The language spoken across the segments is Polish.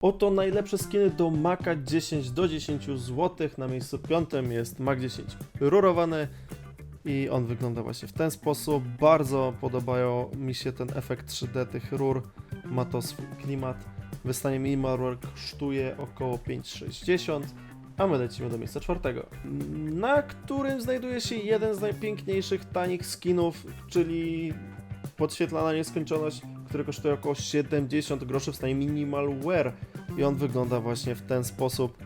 Oto najlepsze skiny do Maca 10 do 10 zł. Na miejscu piątym jest Mac 10 rurowany i on wygląda właśnie w ten sposób. Bardzo podobają mi się ten efekt 3D tych rur. Ma to swój klimat. Wystanie Minimalware kosztuje około 5,60 a my lecimy do miejsca czwartego, na którym znajduje się jeden z najpiękniejszych tanich skinów, czyli podświetlana nieskończoność, który kosztuje około 70 groszy w stanie Minimal Wear i on wygląda właśnie w ten sposób.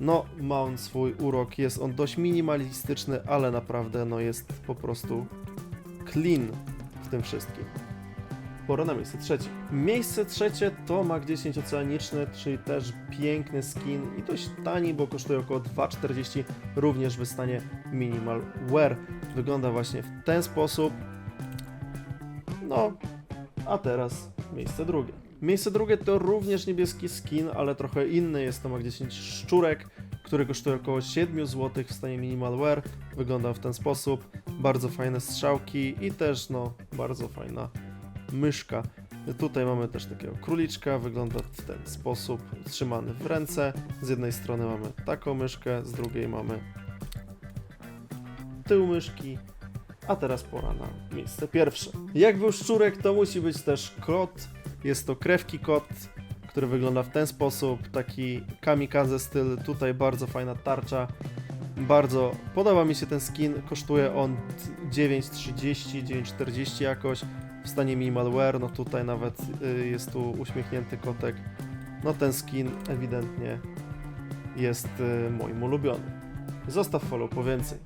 No, ma on swój urok, jest on dość minimalistyczny, ale naprawdę no jest po prostu clean w tym wszystkim. Pora na miejsce trzecie. Miejsce trzecie to Mac 10 Oceaniczny, czyli też piękny skin i dość tani, bo kosztuje około 2,40, również w stanie Minimal Wear. Wygląda właśnie w ten sposób. No, a teraz miejsce drugie. Miejsce drugie to również niebieski skin, ale trochę inny. Jest to Mac 10 Szczurek, który kosztuje około 7 zł w stanie Minimal Wear. Wygląda w ten sposób. Bardzo fajne strzałki i też no bardzo fajna myszka. Tutaj mamy też takiego króliczka, wygląda w ten sposób, trzymany w ręce. Z jednej strony mamy taką myszkę, z drugiej mamy tył myszki. A teraz pora na miejsce pierwsze. Jak był szczurek, to musi być też kot. Jest to krewki kot, który wygląda w ten sposób, taki kamikaze styl. Tutaj bardzo fajna tarcza. Bardzo podoba mi się ten skin. Kosztuje on 9,30, 9,40 jakoś w stanie minimal wear, no tutaj nawet y, jest tu uśmiechnięty kotek. No ten skin ewidentnie jest y, moim ulubionym. Zostaw follow po więcej.